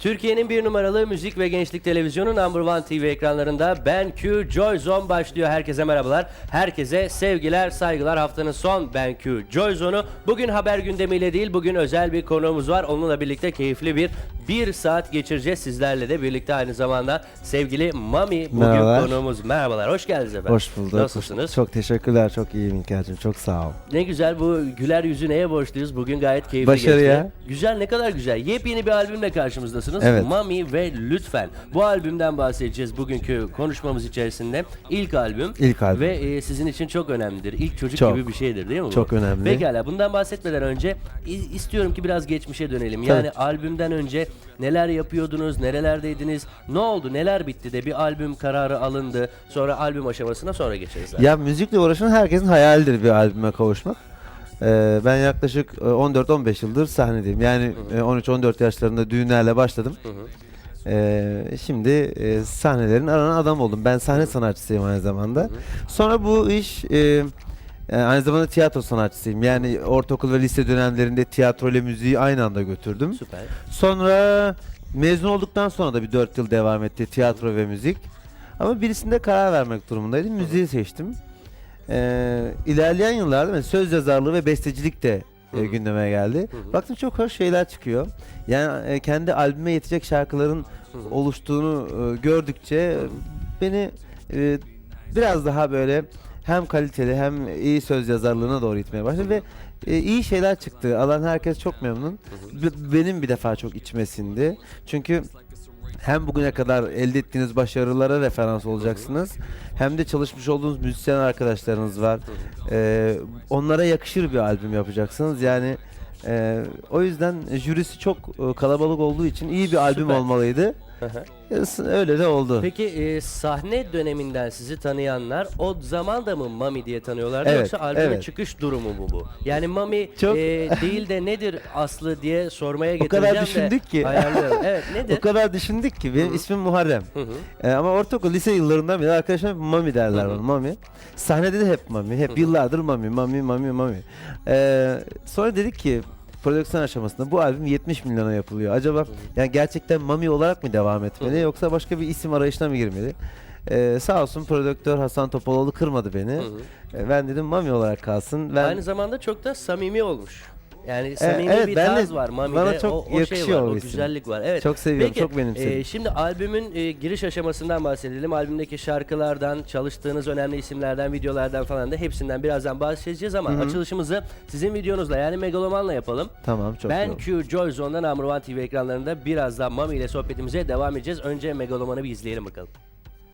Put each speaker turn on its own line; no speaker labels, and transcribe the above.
Türkiye'nin bir numaralı müzik ve gençlik televizyonu Number One TV ekranlarında Ben Q Joy Zone başlıyor. Herkese merhabalar. Herkese sevgiler, saygılar. Haftanın son Ben Q Joy Zone'u. Bugün haber gündemiyle değil, bugün özel bir konuğumuz var. Onunla birlikte keyifli bir bir saat geçireceğiz sizlerle de birlikte aynı zamanda sevgili Mami bugün
Merhabalar.
konuğumuz. Merhabalar, hoş geldiniz efendim.
Hoş bulduk.
Nasılsınız?
Çok teşekkürler. Çok iyiyim İlker'cim. Çok sağ ol.
Ne güzel bu güler yüzü neye borçluyuz? Bugün gayet keyifli
Başarıya.
geçti. Güzel ne kadar güzel. Yepyeni bir albümle karşımızdasınız.
Evet.
Mami ve Lütfen. Bu albümden bahsedeceğiz bugünkü konuşmamız içerisinde. İlk albüm.
İlk albüm.
Ve e, sizin için çok önemlidir. İlk çocuk
Çok.
gibi bir şeydir değil mi bu?
Çok önemli.
Pekala bundan bahsetmeden önce i- istiyorum ki biraz geçmişe dönelim. Yani albümden önce neler yapıyordunuz, nerelerdeydiniz, ne oldu, neler bitti de bir albüm kararı alındı. Sonra albüm aşamasına sonra geçeriz. zaten.
Ya müzikle uğraşan herkesin hayalidir bir albüme kavuşmak. Ee, ben yaklaşık e, 14-15 yıldır sahnedeyim. Yani e, 13-14 yaşlarında düğünlerle başladım.
Hı hı.
Ee, şimdi e, sahnelerin aranan adam oldum. Ben sahne sanatçısıyım aynı zamanda. Sonra bu iş e, e, aynı zamanda tiyatro sanatçısıyım. Yani ortaokul ve lise dönemlerinde tiyatro ile müziği aynı anda götürdüm.
Süper.
Sonra mezun olduktan sonra da bir 4 yıl devam etti tiyatro ve müzik. Ama birisinde karar vermek durumundaydım. Müziği seçtim. Ee, ilerleyen yıllarda mesela söz yazarlığı ve bestecilik de e, gündeme geldi. Baktım çok hoş şeyler çıkıyor. Yani e, kendi albüme yetecek şarkıların oluştuğunu e, gördükçe beni e, biraz daha böyle hem kaliteli hem iyi söz yazarlığına doğru itmeye başladı ve e, iyi şeyler çıktı. Alan herkes çok memnun. B- benim bir defa çok içmesindi. Çünkü hem bugüne kadar elde ettiğiniz başarılara referans olacaksınız. Hem de çalışmış olduğunuz müzisyen arkadaşlarınız var. Ee, onlara yakışır bir albüm yapacaksınız. Yani e, o yüzden jürisi çok e, kalabalık olduğu için iyi bir albüm olmalıydı. Öyle de oldu.
Peki e, sahne döneminden sizi tanıyanlar o zaman da mı Mami diye tanıyorlardı
Evet,
yoksa albümün
evet.
çıkış durumu mu bu? Yani Mami
Çok-
e, değil de nedir Aslı diye sormaya
O kadar
getireceğim de
düşündük ki.
ayarlıyorum. Evet nedir?
O kadar düşündük ki benim ismim Muharrem.
Hı hı.
Ee, ama ortaokul lise yıllarından beri arkadaşlar Mami derler bana Mami. Sahnede de hep Mami. Hep yıllardır Mami, Mami, Mami, Mami. Ee, sonra dedik ki prodüksiyon aşamasında bu albüm 70 milyona yapılıyor. Acaba yani gerçekten Mami olarak mı devam etmeli yoksa başka bir isim arayışına mı girmeli? Ee, sağ olsun prodüktör Hasan Topaloğlu kırmadı beni. Ee, ben dedim Mami olarak kalsın. Ben
Aynı zamanda çok da samimi olmuş. Yani
E,
samimi
evet,
bir
ben de-
tarz var Mami'de.
bana çok
o, o şey
yakışıyor
var,
o
o güzellik var. Evet.
Çok seviyorum,
Peki,
çok benimsedim.
e, şimdi albümün e, giriş aşamasından bahsedelim. Albümdeki şarkılardan, çalıştığınız önemli isimlerden, videolardan falan da hepsinden birazdan bahsedeceğiz ama
Hı hı.
açılışımızı sizin videonuzla yani Megaloman'la yapalım.
tamam çok
ben. Q Joy Zone'da Number One TV ekranlarında birazdan Mami ile sohbetimize devam edeceğiz. Önce Megaloman'ı bir izleyelim bakalım.